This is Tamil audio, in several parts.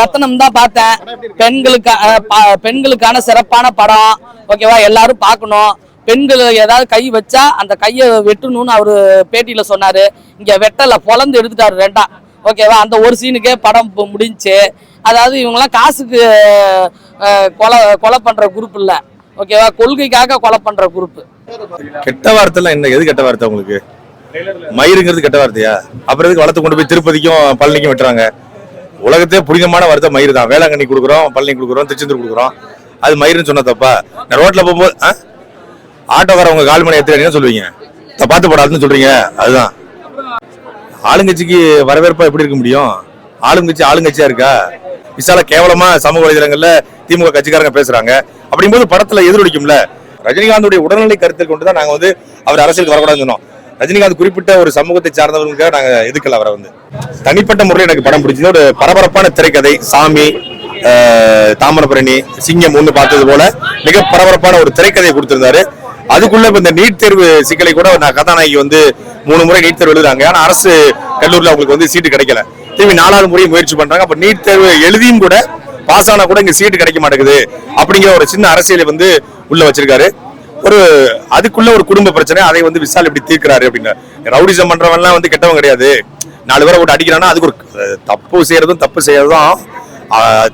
ரத்தனம் தான் பார்த்தேன். பெண்களுக்கு பெண்களுக்கான சிறப்பான படம். ஓகேவா? எல்லாரும் பார்க்கணும். பெண்கள் ஏதாவது கை வச்சா அந்த கையை வெட்டணும்னு அவரு பேட்டியில சொன்னாரு. இங்க வெட்டல பொலந்து எடுத்துட்டாரு ரெண்டா. ஓகேவா? அந்த ஒரு சீனுக்கே படம் முடிஞ்சு. முடிஞ்சுச்சு அதாவது இவங்கெல்லாம் காசுக்கு கொலை கொலை பண்ற குரூப் இல்ல. ஓகேவா? கொள்கைக்காக கொலை பண்ற குரூப் கெட்ட வார்த்தை என்ன? எது கெட்ட வார்த்தை உங்களுக்கு? மயிருங்கிறது கெட்ட வார்த்தையா? அப்புறம் எதுக்கு வளர்த்து கொண்டு போய் திருப்பதிக்கும் பழனிக்கும் வெட்டுறாங்க? உலகத்தே புனிதமான வருத்த மயிர் தான். வேளாங்கண்ணி கொடுக்குறோம் பழனி கொடுக்குறோம் திருச்செந்தூர் கொடுக்குறோம். அது மயிருன்னு சொன்ன தப்பா? நான் ரோட்ல போகும்போது ஆ? ஆட்டோக்காரவங்க கால் மணி எத்தனை சொல்லுவீங்க. பார்த்து போடாதுன்னு சொல்றீங்க. அதுதான். ஆளுங்கட்சிக்கு வரவேற்பா எப்படி இருக்க முடியும்? ஆளுங்கட்சி ஆளுங்கட்சியா இருக்கா? விசால கேவலமா சமூக வலைதளங்கள்ல திமுக கட்சிக்காரங்க பேசுறாங்க. அப்படிங்கும்போது படத்துல எதிரொலிக்கும்ல. ரஜினிகாந்துடைய உடல்நிலை கருத்தில் கொண்டு தான் நாங்க வந்து அவர் அரசியலுக்கு வரக்கூடாதுன்னு சொன்னோம். ரஜினிகாந்த் குறிப்பிட்ட ஒரு சமூகத்தை சார்ந்தவர்களுக்காக நாங்க எதுக்கல அவரை வந்து? தனிப்பட்ட முறையில் எனக்கு படம் பிடிச்சது ஒரு பரபரப்பான திரைக்கதை சாமி தாமிரபரணி சிங்கம் ஒன்று பார்த்தது போல மிக பரபரப்பான ஒரு திரைக்கதையை கொடுத்திருந்தாரு. அதுக்குள்ள இப்போ இந்த நீட் தேர்வு சிக்கலை கூட நான் கதாநாயகி வந்து மூணு முறை நீட் தேர்வு எழுதுறாங்க. ஆனா அரசு கல்லூரியில் அவங்களுக்கு வந்து சீட்டு கிடைக்கல. திரும்பி நாலாவது முறை முயற்சி பண்றாங்க. அப்ப நீட் தேர்வு எழுதியும் கூட பாஸ் ஆனா கூட இங்க சீட்டு கிடைக்க மாட்டேங்குது. அப்படிங்கிற ஒரு சின்ன அரசியலை வந்து உள்ள வச்சிருக்காரு. ஒரு அதுக்குள்ள ஒரு குடும்ப பிரச்சனை அதை வந்து விசால் எப்படி தீர்க்கிறாரு அப்படின்னு. ரவுடிசம் பண்றவன்லாம் வந்து கெட்டவன் கிடையாது. நாலு பேரை போட்டு அடிக்கிறான்னா அதுக்கு ஒரு தப்பு செய்யறதும் தப்பு செய்யறதும்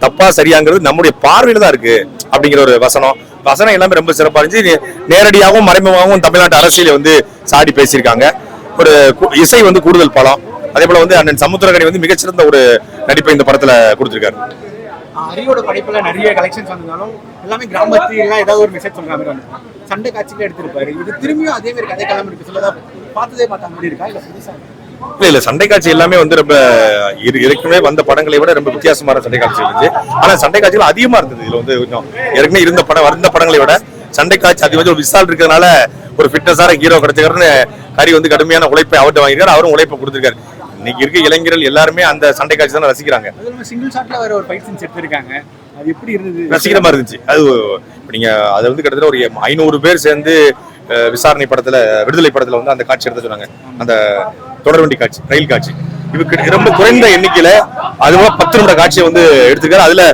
தப்பா சரியாங்கிறது நம்முடைய பார்வையில தான் இருக்கு அப்படிங்கிற ஒரு வசனம். வசனம் எல்லாமே ரொம்ப சிறப்பா இருந்துச்சு. நேரடியாகவும் மறைமுகமாகவும் தமிழ்நாட்டு அரசியல வந்து சாடி பேசியிருக்காங்க. ஒரு இசை வந்து கூடுதல் பலம். அதே போல வந்து அண்ணன் சமுத்திரகனி வந்து மிகச்சிறந்த ஒரு நடிப்பை இந்த படத்துல கொடுத்திருக்காரு. அரியோட படைப்புல நிறைய கலெக்ஷன்ஸ் வந்திருந்தாலும் எல்லாமே கிராமத்து எல்லாம் ஏதாவது ஒரு மெசேஜ் சொல்ற மாதிரி வந்து சண்டை காட்சியில எடுத்திருப்பாரு. இது திரும்பியும் அதே மாதிரி கதை கிளம்பி இருக்கு சொல்லதா பார்த்ததே பார்த்த மாதிரி இருக்கா? இல்ல புதுசா? இல்ல இல்ல சண்டை காட்சி எல்லாமே வந்து ரொம்ப ஏற்கனவே வந்த படங்களை விட ரொம்ப வித்தியாசமான சண்டை காட்சி இருந்துச்சு. ஆனா சண்டை காட்சிகள் அதிகமா இருந்தது. இதுல வந்து கொஞ்சம் ஏற்கனவே இருந்த படம் வந்த படங்களை விட சண்டை காட்சி அதிகமாக ஒரு விசால் இருக்கிறதுனால ஒரு ஃபிட்னஸான ஹீரோ கிடைச்சிருக்காருன்னு ஹரி வந்து கடுமையான உழைப்பை அவர்கிட்ட வாங்கியிருக்காரு. அவரும் உழைப்பை கொடுத்திருக்காரு. இன்னைக்கு இருக்க இளைஞர்கள் எல்லாருமே அந்த சண்டை காட்சி தானே ரசிக்கிறாங்க. சிங்கிள் ஷாட்ல வேற ஒரு ஃபைட் சீன்ஸ் எடுத்திருக்காங்க. அது எப்படி இருந்தது? ரசிக்கிற மாதிரி இருந்துச்சு. அது நீங்க அதை வந்து கிட்டத்தட்ட ஒரு ஐநூறு பேர் சேர்ந்து விசாரணை படத்துல விடுதலை படத்துல வந்து அந்த காட்சி எடுத்து சொன்னாங்க. அந்த தொடர்வண்டி காட்சி ரயில் காட்சி. இவருக்கு ரொம்ப குறைந்த எண்ணிக்கையில அதுவா பத்து நிமிட காட்சியை வந்து எடுத்துக்காரு அதுல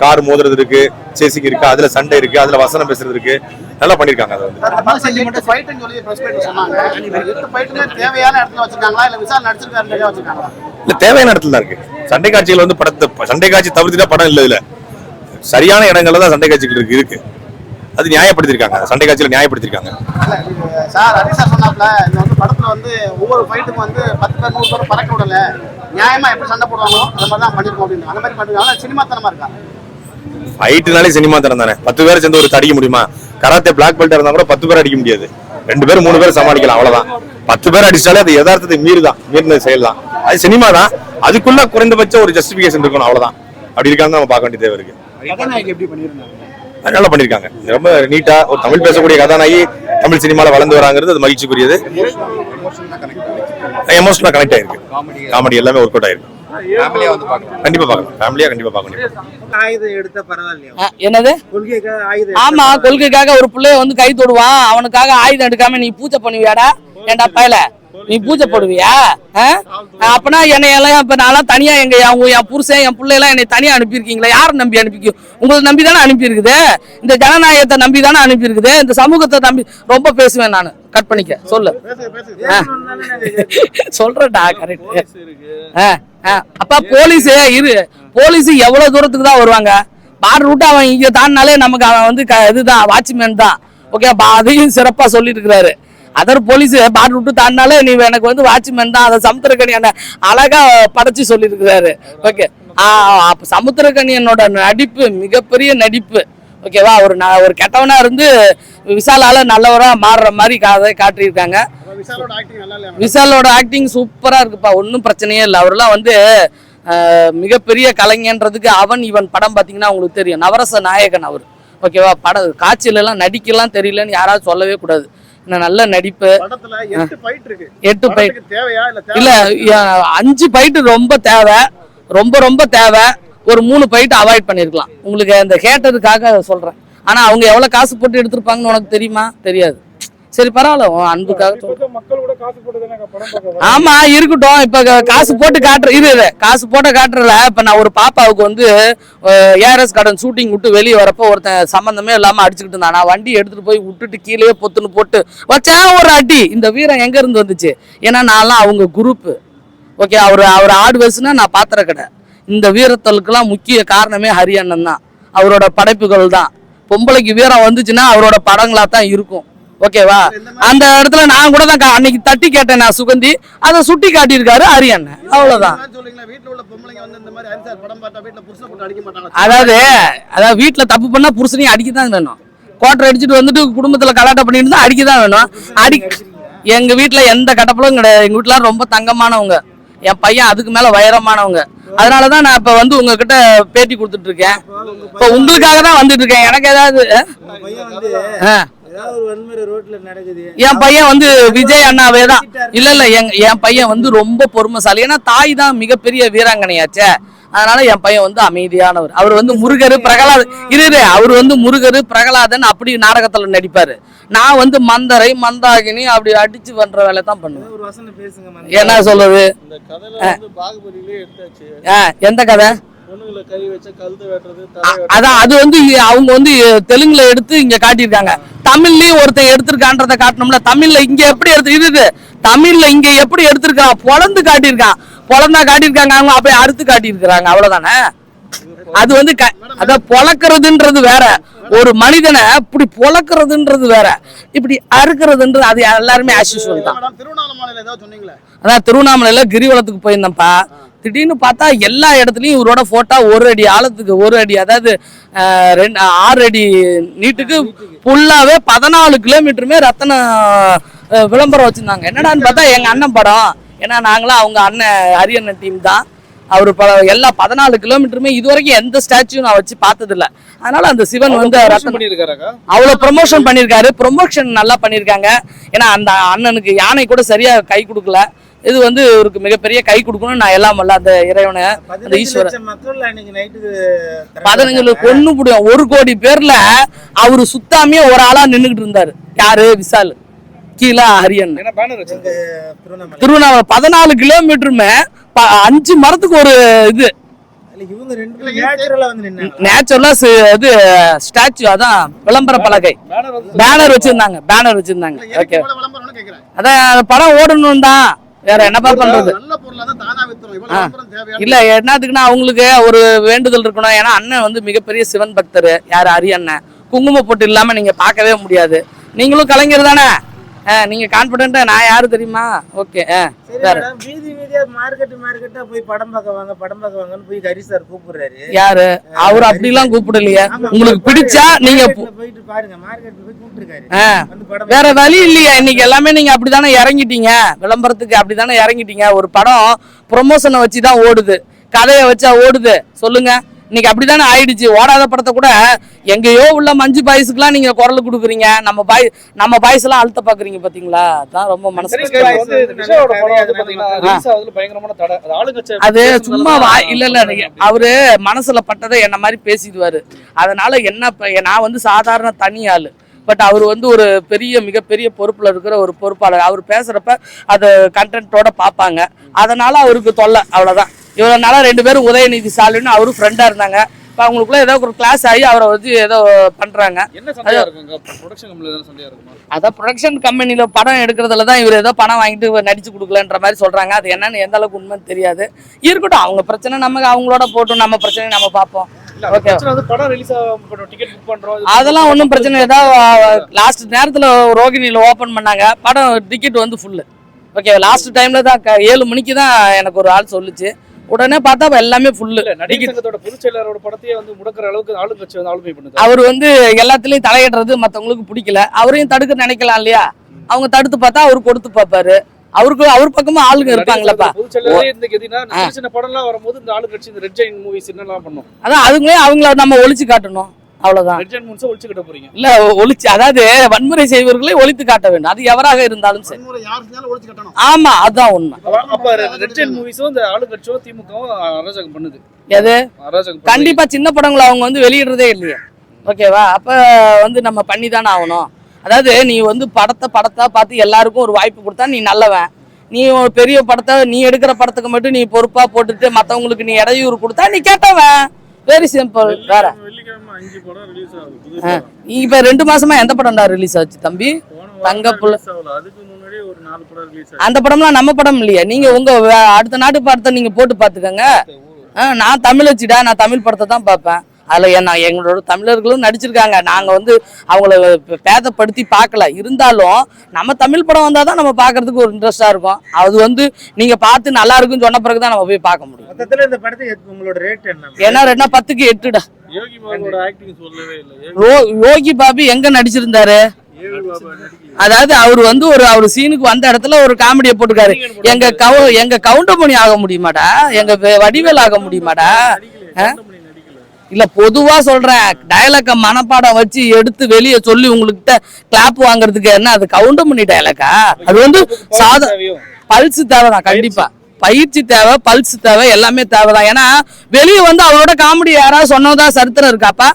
கார் மோதுறது இருக்கு சேசிங் இருக்கு அதுல சண்டை இருக்கு அதுல வசனம் பேசுறது இருக்கு. நல்லா பண்ணிருக்காங்க அதை தேவையான இடத்துல இல்ல தேவையான தான் இருக்கு. சண்டை காட்சிகள் வந்து படத்தை சண்டை காட்சி தவிர்த்துட்டா படம் இல்ல இதுல. சரியான இடங்கள்ல தான் சண்டை காட்சிகள் இருக்கு இருக்கு. அது நியாயப்படுத்திருக்காங்க சண்டை காட்சியில நியாயப்படுத்திருக்காங்க சார் ஹரி சார் சொன்னாப்ல இந்த வந்து ஒவ்வொரு ஃபைட்டுக்கும் வந்து பத்து பேர் நூறு பேர் பறக்க விடல. நியாயமா எப்படி சண்டை போடுவாங்களோ அந்த மாதிரி தான் பண்ணிருக்கோம் அப்படின்னு. அந்த மாதிரி பண்ணுவாங்க ஆனா சினிமாத்தனமா இருக்கா? ஃபைட்டுனாலே சினிமா தரம் தானே. பத்து பேர் சேர்ந்து ஒரு அடிக்க முடியுமா? கராத்தே பிளாக் பெல்ட் இருந்தா கூட பத்து பேர் அடிக்க முடியாது. ரெண்டு பேர் மூணு பேர் சமாளிக்கலாம். அவ்வளவுதான். பத்து பேர் அடிச்சாலே அது யதார்த்தத்தை மீறி தான் மீறின செயல் தான் அது சினிமா தான். அதுக்குள்ள குறைந்தபட்ச ஒரு ஜஸ்டிபிகேஷன் இருக்கணும். அவ்வளவுதான். அப்படி இருக்கான்னு நம்ம பார்க்க வேண்டிய தேவை இருக்கு நல்லா பண்ணிருக்காங்க ரொம்ப நீட்டா ஒரு தமிழ் பேசக்கூடிய கதாநாயகி தமிழ் சினிமால வளர்ந்து வராங்கிறது அது மகிழ்ச்சிக்குரியது. எமோஷனலா கனெக்ட் ஆயிருக்கு. காமெடி எல்லாமே ஒர்க் அவுட் ஆயிருக்கு. கண்டிப்பா ஃபேமிலியா என்னது? ஆயுதம் ஆமா கொள்கைக்காக ஒரு பிள்ளைய வந்து கை தொடுவான். அவனுக்காக ஆயுதம் எடுக்காம நீ பூஜை பண்ணுவியாடா? ஏன்டா பயல? நீ பூஜை போடுவியா? அப்பனா என்னை எல்லாம் இப்ப நான்லாம் தனியா எங்க அவங்க என் புருஷன் என் பிள்ளை எல்லாம் என்னை தனியா அனுப்பியிருக்கீங்களா? யாரை நம்பி அனுப்பிக்கோ? உங்களை நம்பி தானே அனுப்பியிருக்குது? இந்த ஜனநாயகத்தை நம்பி தானே அனுப்பியிருக்குது? இந்த சமூகத்தை நம்பி ரொம்ப பேசுவேன் நான். கட் பண்ணிக்க. சொல்லு. சொல்றேன்டா கரெக்ட் அப்ப போலீஸ் இரு. போலீஸ் எவ்வளவு தூரத்துக்கு தான் வருவாங்க? பார்டர் விட்டு அவன் இங்க தாண்டினாலே நமக்கு அவன் வந்து இதுதான் வாட்ச்மேன் தான். ஓகே அதையும் சிறப்பா சொல்லிட்டு இருக்கிறாரு. அதர் போலீஸ் பார்டர் விட்டு தாண்டினாலே நீ எனக்கு வந்து வாட்ச்மேன் தான். அதை சமுத்திரக்கணியான அழகா படைச்சு சொல்லியிருக்கிறாரு. ஓகே. அப்போ சமுத்திரக்கணியனோட நடிப்பு மிகப்பெரிய நடிப்பு. ஓகேவா? ஒரு நான் ஒரு கெட்டவனா இருந்து விசாலால நல்லவரா மாறுற மாதிரி கதை காட்டியிருக்காங்க. விசாலோட ஆக்டிங் விஷாலோட சூப்பரா இருக்குப்பா. ஒன்றும் பிரச்சனையே இல்லை. அவர்லாம் வந்து மிகப்பெரிய கலைஞன்றதுக்கு அவன் இவன் படம் பார்த்தீங்கன்னா உங்களுக்கு தெரியும். நவரச நாயகன் அவர். ஓகேவா? படம் காட்சியிலலாம் நடிக்கலாம் தெரியலன்னு யாராவது சொல்லவே கூடாது. நல்ல நடிப்பு. எட்டு தேவையா இல்ல அஞ்சு ஃபைட்டு ரொம்ப தேவை. ரொம்ப ரொம்ப தேவை. ஒரு மூணு ஃபைட் அவாய்ட் பண்ணிருக்கலாம். உங்களுக்கு அந்த கேட்டதுக்காக சொல்றேன். ஆனா அவங்க எவ்வளவு காசு போட்டு எடுத்திருப்பாங்கன்னு உனக்கு தெரியுமா? தெரியாது. சரி பரவாயில்ல அன்புக்காக ஆமா இருக்கட்டும். இப்ப காசு போட்டு காட்டுற இது இது காசு போட்டு காட்டுறல. இப்ப நான் ஒரு பாப்பாவுக்கு வந்து ஏஆர்எஸ் கார்டன் ஷூட்டிங் விட்டு வெளியே வரப்போ ஒருத்தன் சம்பந்தமே இல்லாம அடிச்சுக்கிட்டு இருந்தான். நான் வண்டி எடுத்துட்டு போய் விட்டுட்டு கீழே பொத்துன்னு போட்டு வச்சேன் ஒரு அடி. இந்த வீரம் எங்க இருந்து வந்துச்சு? ஏன்னா நான்லாம் அவங்க குரூப் ஓகே அவர் அவர் ஆடு வயசுனா நான் பாத்திர கடை. இந்த வீரத்தலுக்கெல்லாம் முக்கிய காரணமே ஹரியண்ணன் தான் அவரோட படைப்புகள் தான் பொம்பளைக்கு வீரம் வந்துச்சுன்னா அவரோட படங்களா தான் இருக்கும். ஓகேவா அந்த இடத்துல நான் கூட தான் அன்னைக்கு தட்டி கேட்டேன் நான் சுகந்தி. அதை சுட்டி காட்டியிருக்காரு ஹரியண்ணன் அவ்வளவுதான். சொல்றீங்களா வீட்டுல உள்ள பொம்பளைங்க வந்து இந்த மாதிரி ஹரிசார் படம் பார்த்தா வீட்டுல புருஷனை போட்டு அடிக்க மாட்டாங்க அதாவது அதாவது வீட்டுல தப்பு பண்ணா புருஷனையும் அடிக்க தான் வேணும். கோட்டை அடிச்சுட்டு வந்துட்டு குடும்பத்துல கலாட்டம் பண்ணிட்டு இருந்தா அடிக்க தான் வேணும். அடி எங்க வீட்டுல எந்த கட்டப்பலும் கிடையாது. எங்க வீட்டுல ரொம்ப தங்கமானவங்க. என் பையன் அதுக்கு மேல வைரமானவங்க அதனாலதான் நான் இப்ப வந்து உங்ககிட்ட பேட்டி கொடுத்துட்டு இருக்கேன். இப்ப உங்களுக்காக தான் வந்துட்டு இருக்கேன். எனக்கு ஏதாவது என் பையன் வந்து விஜய் அண்ணாவே தான். இல்ல இல்ல என் என் பையன் வந்து ரொம்ப பொறுமைசாலி. ஏன்னா தாய் தான் மிகப்பெரிய வீராங்கனையாச்சே. அதனால என் பையன் வந்து அமைதியானவர். அவர் வந்து முருகர் பிரகலாத் இரு அவர் வந்து முருகர் பிரகலாதன் அப்படி நாடகத்துல நடிப்பாரு. நான் வந்து மந்தரை மந்தாகினி அப்படி அடிச்சு பண்ற வேலை தான் பண்ணுவேன். ஒரு வசனம் பேசுங்க மந்தி. என்ன சொல்லுது எந்த கதை? அதான் அது வந்து அவங்க வந்து தெலுங்குல எடுத்து இங்க காட்டியிருக்காங்க. தமிழ்லயும் ஒருத்தன் எடுத்திருக்கான்றத காட்டணும்ல. தமிழ்ல இங்க எப்படி எடுத்து இது. தமிழ்ல இங்க எப்படி எடுத்திருக்கான்? பொழந்து காட்டியிருக்கான். பொழந்தா காட்டியிருக்காங்க அவங்க அப்படியே அறுத்து காட்டியிருக்கிறாங்க. அவ்வளவுதானே? அது வந்து க- அத பொழக்கிறதுன்றது வேற. ஒரு மனிதனை இப்படி பொழக்கிறதுன்றது வேற. இப்படி அறுக்கிறதுன்றது அது எல்லாருமே ஆஸ்யூஷுவல் தான். அதான் திருவண்ணாமலையில கிரிவலத்துக்கு போயிருந்தேன்ப்பா. திடீர்னு பார்த்தா எல்லா இடத்துலயும் இவரோட போட்டோ ஒரு அடி ஆழத்துக்கு ஒரு அடி அதாவது ரெண்டு ஆறு அடி நீட்டுக்கு ஃபுல்லாவே பதினாலு கிலோமீட்டருமே ரத்தன விளம்பரம் வச்சிருந்தாங்க. என்னடான்னு பார்த்தா எங்க அண்ணன் படம். ஏன்னா நாங்களாம் அவங்க அண்ணன் ஹரியண்ணன் டீம் தான். அவர் பல எல்லா பதினாலு கிலோமீட்டருமே இது வரைக்கும் எந்த ஸ்டாச்சுவும் நான் வச்சு பார்த்தது இல்ல அதனால அந்த சிவன் வந்து பண்ணிருக்காரக்கா அவ்வளவு ப்ரொமோஷன் பண்ணியிருக்காரு. ப்ரொமோஷன் நல்லா பண்ணியிருக்காங்க. ஏன்னா அந்த அண்ணனுக்கு யானை கூட சரியா கை கொடுக்கல. இது வந்து இவருக்கு மிகப்பெரிய கை கொடுக்கணும்னு நான் எல்லாம் வல்ல அந்த இறைவனை அந்த பதினஞ்சு ஈஸ்வரன் பதினஞ்சுல கொன்னு முடியும் ஒரு கோடி பேர்ல அவரு சுத்தாமே ஒரு ஆளா நின்னுகிட்டு இருந்தாரு. யாரு? விசால். கீழே ஹரியன் திருவண்ணாமலை. பதினாலு கிலோமீட்டருமே ப- அஞ்சு மரத்துக்கு ஒரு இது. நேச்சுரலா வந்து நின்னாங்க. நேச்சுரலா இது ஸ்டாச்சு அதான் விளம்பர பலகை. பேனர் வச்சிருந்தாங்க. பேனர் வச்சிருந்தாங்க. ஓகே அதான் படம் ஓடணும் தான் வேற என்னப்பா பண்றது? இல்ல என்னத்துக்குன்னா அவங்களுக்கு ஒரு வேண்டுதல் இருக்கணும் ஏன்னா அண்ணன் வந்து மிகப்பெரிய சிவன் பக்தர். யாரு அரி அண்ணன் குங்கும பொட்டு இல்லாம நீங்க பார்க்கவே முடியாது. நீங்களும் கலைஞர் தானே? நீங்க கான்பிடண்டா நான் யாரு தெரியுமா? ஓகே வீதி வீதியா மார்க்கெட் மார்க்கெட்டா போய் படம் பார்க்க வாங்க படம் பார்க்க வாங்கன்னு போய் ஹரி சார் கூப்பிடுறாரு. யாரு? அவர் அப்படிலாம் கூப்பிடலையே. ஆமா, உங்களுக்கு பிடிச்சா நீங்க போயிட்டு பாருங்க மார்க்கெட்ல போய் கூப்பிட்டுருக்காரு. வேற வழி இல்லையா இன்னைக்கு எல்லாமே நீங்க அப்படிதானே இறங்கிட்டீங்க. விளம்பரத்துக்கு அப்படிதானே இறங்கிட்டீங்க. ஒரு படம் ப்ரொமோஷனை வச்சு தான் ஓடுது. கதையை வச்சா ஓடுது. சொல்லுங்க. இன்னைக்கு அப்படிதானே ஆயிடுச்சு. ஓடாத படத்தை கூட எங்கேயோ உள்ள மஞ்சு பாய்ஸுக்குலாம் நீங்க குரல் கொடுக்குறீங்க. நம்ம பாய் நம்ம பாய்ஸ் எல்லாம் அழுத்த பாக்குறீங்க பாத்தீங்களா? அதான் ரொம்ப மனசு அது சும்மா இல்ல இல்ல அவரு மனசுல பட்டதை என்ன மாதிரி பேசிடுவாரு. அதனால என்ன நான் வந்து சாதாரண தனி ஆளு பட் அவர் வந்து ஒரு பெரிய மிகப்பெரிய பொறுப்புல இருக்கிற ஒரு பொறுப்பாளர். அவர் பேசுறப்ப அதை கண்டென்ட்டோட பார்ப்பாங்க. அதனால அவருக்கு தொல்லை. அவ்வளவுதான். இவ்வளவு நாளா ரெண்டு பேரும் உதயநிதி ஸ்டாலின் அவரும் ஃப்ரெண்டா இருந்தாங்க. இப்போ அவங்களுக்குள்ள ஏதோ ஒரு கிளாஸ் ஆகி அவரை வச்சு ஏதோ இருக்குமா? அதான் ப்ரொடக்ஷன் கம்பெனில படம் எடுக்கிறதுல தான் இவர் ஏதோ பணம் வாங்கிட்டு நடிச்சு கொடுக்கலன்ற மாதிரி சொல்றாங்க. அது என்னன்னு எந்த அளவுக்கு உண்மைன்னு தெரியாது. இருக்கட்டும் அவங்க பிரச்சனை நமக்கு அவங்களோட போட்டும் நம்ம பிரச்சனை நம்ம பார்ப்போம். வந்து அதெல்லாம் ஒன்றும் பிரச்சனை. ஏதாவது லாஸ்ட் நேரத்தில் ரோகிணியில் ஓப்பன் பண்ணாங்க. படம் டிக்கெட் வந்து ஃபுல்லு ஓகே லாஸ்ட் டைமில் தான் ஏழு மணிக்கு தான் எனக்கு ஒரு ஆள் சொல்லுச்சு. உடனே பார்த்தா எல்லாமே ஃபுல்லு இல்ல நடிகர் சங்கத்தோட பொதுச் செயலாளரோட படத்தையே வந்து முடக்கிற அளவுக்கு ஆளுங்கட்சி வந்து ஆளுமை பண்ணுது. அவர் வந்து எல்லாத்துலயும் தலையிடுறது மத்தவங்களுக்கு பிடிக்கல. அவரையும் தடுக்க நினைக்கலாம் இல்லையா? அவங்க தடுத்து பார்த்தா அவர் கொடுத்து பார்ப்பாரு. அவருக்கு அவர் பக்கமும் ஆளுங்க இருப்பாங்களப்பா. சின்ன படம்லாம் வரும்போது இந்த ஆளுங்கட்சி இந்த ரெட் ஜெயின் மூவிஸ் என்னெல்லாம் பண்ணும்? அதான் அதுங்களே அவங்கள நம்ம ஒழிச்சு காட்டணும். அவ்வளவுதான். ரெட் ஜெயின் மூவிஸ் ஒழிச்சு கிட்ட போறீங்க. இல்ல ஒழிச்சு அதாவது வன்முறை செய்வர்களை ஒழித்து காட்ட வேண்டும். அது எவராக இருந்தாலும் சரி. ஆமா அதான் உண்மை. அப்ப- ரெட் மூவிஸும் இந்த திமுகவும் அராஜகம் பண்ணுது. எது. கண்டிப்பா சின்ன படங்களை அவங்க வந்து வெளியிடுறதே இல்லையே. ஓகேவா? அப்ப வந்து நம்ம பண்ணி தானே ஆகணும். அதாவது நீ வந்து படத்தை படத்தா பார்த்து எல்லாருக்கும் ஒரு வாய்ப்பு கொடுத்தா நீ நல்லவன். நீ ஒரு பெரிய படத்தை நீ எடுக்கிற படத்துக்கு மட்டும் நீ பொறுப்பா போட்டுட்டு மத்தவங்களுக்கு நீ இடையூறு கொடுத்தா நீ கேட்டவன். வெரி சிம்பிள் வேற. படம். இப்ப ரெண்டு மாசமா எந்த படம்டா ரிலீஸ் ஆச்சு தம்பி? படம் ரிலீஸ் அந்த படம்லாம் நம்ம படம் இல்லையா. நீங்க உங்க அடுத்த நாட்டு படத்தை நீங்க போட்டு பாத்துக்கோங்க நான் தமிழ் வச்சுடா நான் தமிழ் படத்தை தான் பார்ப்பேன். அதுல என்ன எங்களோட தமிழர்களும் நடிச்சிருக்காங்க. நாங்க வந்து அவங்கள பேதப்படுத்தி பார்க்கல. இருந்தாலும் நம்ம தமிழ் படம் வந்தாதான் தான் நம்ம பார்க்கிறதுக்கு ஒரு இன்ட்ரெஸ்டா இருக்கும். அது வந்து நீங்க பார்த்து நல்லா இருக்குன்னு சொன்ன பிறகு தான் நம்ம போய் பார்க்க முடியும். மொத்தத்துல இந்த படத்துக்கு உங்களோட ரேட் என்ன? ஏன்னா ரெண்டா பத்துக்கு எட்டுடா. யோகி பாபுவோட ஆக்டிங் சொல்லவே இல்லை. ரோ- யோகி பாபு எங்க நடிச்சிருந்தாரு? அதாவது அவர் வந்து ஒரு அவர் சீனுக்கு வந்த இடத்துல ஒரு காமெடியை போட்டுக்காரு எங்க கவு எங்க கவுண்டமணி ஆக முடியுமாடா? எங்க வடிவேல் ஆக முடியுமாடா? இல்ல பொதுவா சொல்றேன் டயலக்க மனப்பாடம் வச்சு எடுத்து வெளியே சொல்லி உங்ககிட்ட கிளாப் வாங்குறதுக்கு என்ன? அது கவுண்டர் பண்ணி டயலக்கா அது வந்து சாதா பல்ஸ் தேவைதான் கண்டிப்பா. பயிற்சி தேவை பல்ஸ் தேவை எல்லாமே தேவைதான். ஏன்னா வெளியே வந்து அவரோட காமெடி யாராவது சொன்னதா சரித்திரம் இருக்காப்பா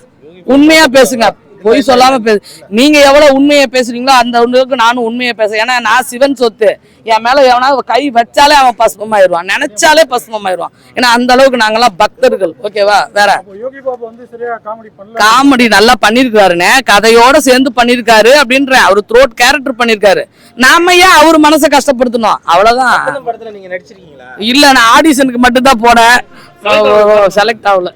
உண்மையா பேசுங்க. பொய் சொல்லாம பேசு நீங்க எவ்வளவு உண்மையை பேசுறீங்களோ அந்த அளவுக்கு நானும் உண்மையை பேசுறேன். ஏன்னா நான் சிவன் சொத்து. என் மேல எவனா கை வச்சாலே அவன் பஸ்மமாயிருவான் நினைச்சாலே பஸ்மமாயிருவான் ஏன்னா அந்த அளவுக்கு நாங்கெல்லாம் பக்தர்கள். ஓகேவா? வேற. யோகி பாபு வந்து சரியா காமெடி பண்ணல? காமெடி நல்லா பண்ணிருக்காருண்ணே. கதையோட சேர்ந்து பண்ணிருக்காரு அப்படின்றேன். அவர் த்ரோட் கேரக்டர் பண்ணிருக்காரு. நாம ஏன் அவர் மனசை கஷ்டப்படுத்தணும்? அவ்வளவுதான். இல்ல நான் ஆடிஷனுக்கு மட்டும் தான் போனேன். செலக்ட் ஆகல.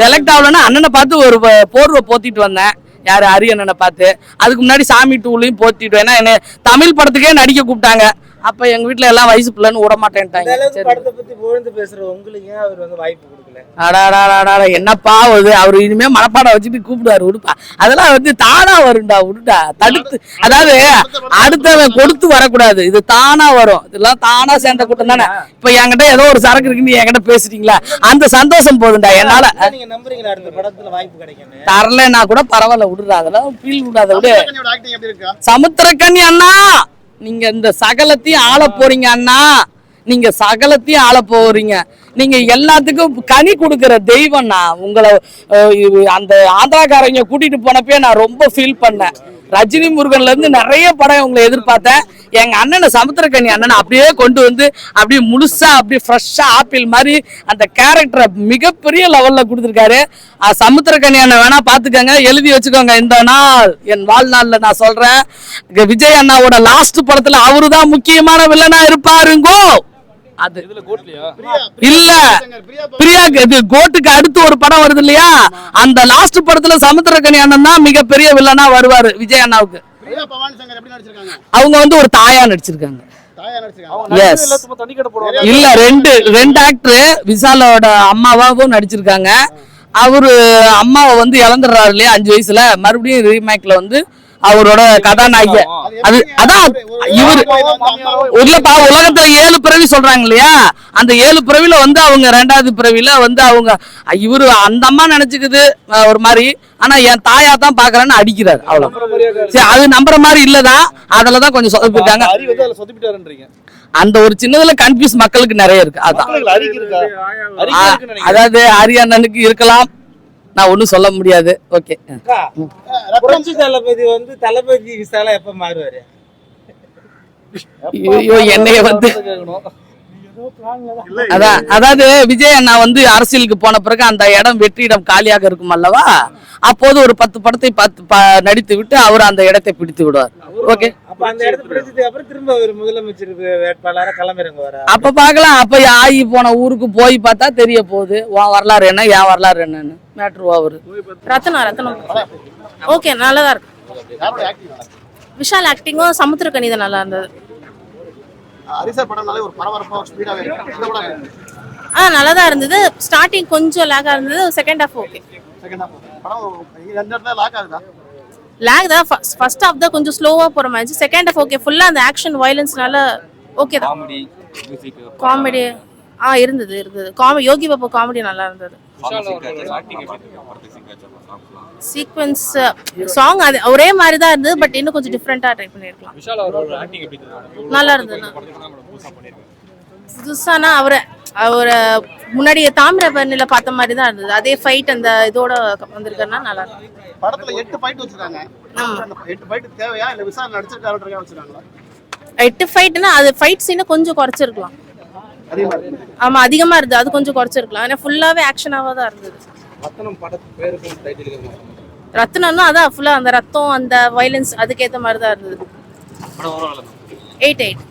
செலக்ட் ஆகலன்னா அண்ணனை பார்த்து ஒரு போர்வை போத்திட்டு வந்தேன். யாரு அரியண்ணனை அண்ணனை பார்த்து. அதுக்கு முன்னாடி சாமி டூலையும் போத்திட்டு ஏன்னா என்ன தமிழ் படத்துக்கே நடிக்க கூப்பிட்டாங்க. அப்ப எங்க வீட்ல எல்லாம் வயசு பிள்ளைன்னு விட மாட்டேன்ட்டாங்க. படத்தை பத்தி புகழ்ந்து பேசுற உங்களுக்கு ஏன் அவர் வந்து வாய்ப்பு கொடுக்கல? அடாடாடாடா என்னப்பா அது அவர் இனிமே மனப்பாடம் வச்சுட்டு கூப்பிடுவாரு விடுப்பா. அதெல்லாம் வந்து தானா வரும்டா விடுடா. தடுத்து அதாவது அடுத்தவன் கொடுத்து வரக்கூடாது. இது தானா வரும். இதெல்லாம் தானா சேர்ந்த கூட்டம் தானே. இப்ப என்கிட்ட ஏதோ ஒரு சரக்கு இருக்குன்னு என்கிட்ட பேசுறீங்களா அந்த சந்தோஷம் போதும்டா என்னால. நீங்க நம்புறீங்களா? இந்த படத்துல வாய்ப்பு கிடைக்கும்னு. தரலைன்னா கூட பரவாயில்ல விடுறா அதெல்லாம் ஃபீல் விடாத விடு. சமுத்திரக்கண்ணி அண்ணா! நீங்க இந்த சகலத்தையும் ஆள போறீங்க அண்ணா. நீங்க சகலத்தையும் ஆள போறீங்க. நீங்க எல்லாத்துக்கும் கனி கொடுக்குற தெய்வம்ண்ணா உங்களை அந்த ஆந்திராக்காரங்க கூட்டிட்டு போனப்பே நான் ரொம்ப ஃபீல் பண்ணேன். ரஜினி முருகன்ல இருந்து நிறைய படம் உங்களை எதிர்பார்த்தேன். எங்க அண்ணனை சமுத்திரக்கனி அண்ணனை அப்படியே கொண்டு வந்து அப்படியே முழுசா அப்படியே ஃப்ரெஷ்ஷா ஆப்பிள் மாதிரி அந்த கேரக்டரை மிகப்பெரிய லெவல்ல கொடுத்துருக்காரு. அஹ், சமுத்திரக்கனி அண்ணன் வேணா பாத்துக்கோங்க எழுதி வச்சுக்கோங்க. இந்த நாள் என் வாழ்நாள்ல நான் சொல்றேன். விஜய் அண்ணாவோட லாஸ்ட் படத்துல அவரு தான் முக்கியமான வில்லனா இருப்பாருங்கோ. அது இதுல கோட்லியா இல்ல. பிரியா இது கோட்டுக்கு அடுத்து ஒரு படம் வருது இல்லையா? அந்த லாஸ்ட் படத்துல சமுத்திரக்கனி அண்ணன் தான் மிகப்பெரிய வில்லனா வருவாரு விஜய் அண்ணாவுக்கு. பிரியா பவானி சங்கர் எப்படி நடிச்சிருக்காங்க? அவங்க வந்து ஒரு தாயா நடிச்சிருக்காங்க. இல்ல ரெண்டு ரெண்டு ஆக்டர் விசாலோட அம்மாவாவும் நடிச்சிருக்காங்க. அவரு அம்மாவை வந்து இழந்துடுறாரு இல்லையா அஞ்சு வயசுல. மறுபடியும் ரீமேக்ல வந்து அவரோட கதாநாயகி அது அதான் இவரு இல்லப்பா உலகத்துல ஏழு பிறவி சொல்றாங்க இல்லையா? அந்த ஏழு பிறவில வந்து அவங்க ரெண்டாவது பிறவில வந்து அவங்க இவரு அந்த அம்மா நினைச்சுக்குது ஒரு மாதிரி. ஆனா என் தாயா தான் பாக்குறேன்னு அடிக்கிறாரு அவ்வளவு. சரி அது நம்புற மாதிரி இல்லதான் அதுலதான் கொஞ்சம் சொதப்பிட்டாருன்றீங்க. அந்த ஒரு சின்னதுல கன்ஃபியூஸ் மக்களுக்கு நிறைய இருக்கு அதான். அதாவது ஹரியானனுக்கு இருக்கலாம் நான் ஒண்ணும் சொல்ல முடியாது. ஓகே புரட்சி தளபதி வந்து தளபதி விசாலா எப்ப மாறுவாரு? ஐயோ என்னைய வந்து கேட்கணும். அதான் அதாவது விஜய் அண்ணா வந்து அரசியலுக்கு போன பிறகு அந்த இடம் வெற்றிடம் காலியாக இருக்கும் அல்லவா? அப்போது ஒரு பத்து படத்தை பத்து நடித்து விட்டு அவர் அந்த இடத்தை பிடித்து விடுவார். ஓகே அப்ப வர அப்ப பார்க்கலாம். அப்ப ஆகி போன ஊருக்கு போய் பார்த்தா தெரிய போகுது உன் வரலாறு என்ன என் வரலாறு என்னன்னு. மேட்ரு அவரு. ரத்னா ரத்னம் ஓகே நல்லா தான் இருக்கு. விஷால் ஆக்டிங்கும் சமுத்திரக்கனி தான் நல்லா இருந்தது. ஹரிசர் படம்னாலே ஒரு பரபரப்பா ஒரு ஸ்பீடாவே இருக்கு. இந்த படம் ஆ நல்லா தான் இருந்தது. ஸ்டார்டிங் கொஞ்சம் லேக்காக இருந்தது. Second half okay second half படம் இடத்துல லாக் ஆகுதா? லேக் தான். ஃபர்ஸ்ட் ஹாஃப் தான் கொஞ்சம் ஸ்லோவாக போகிற மாதிரி செகண்ட் ஹாஃப் ஓகே ஃபுல்லாக அந்த ஆக்ஷன் வயலன்ஸ்னால ஓகே தான். காமெடி ஆ இருந்தது இருந்தது. காமெடி யோகி பாபு காமெடி நல்லா இருந்தது. சீக்வன்ஸ் சாங் அது ஒரே மாதிரி தான் இருந்தது பட் இன்னும் கொஞ்சம் டிஃப்ரெண்ட்டாக ட்ரை பண்ணியிருக்கலாம். விஷால் அவரோட ஆக்டிங் எப்படி இருந்தது? நல்லா இருந்தது. புதுசானா அவரை ஒரு முன்னாடி தாமிரபரணில பார்த்த மாதிரி தான் இருந்தது. அதே ஃபைட் அந்த இதோட வந்திருக்கறனா நல்லா இருக்கு படத்துல எட்டு ஃபைட் வச்சிருக்காங்க. எட்டு ஃபைட் தேவையா? இல்ல விசாரணை நடிச்சிருக்காருன்றதுக்காக வச்சிருக்காங்களா? எட்டு ஃபைட்னா அது ஃபைட் சீனை கொஞ்சம் குறைச்சிருக்கலாம். ஆமா அதிகமா இருந்தது. அது கொஞ்சம் குறைச்சிருக்கலாம். ஏன்னா ஃபுல்லாவே ஆக்ஷனாவா தான் இருந்தது. ரத்னம்னா அதான் ஃபுல்லா அந்த ரத்தம் அந்த வயலன்ஸ் அதுக்கேத்த மாதிரி தான் இருந்தது எயிட் எயிட்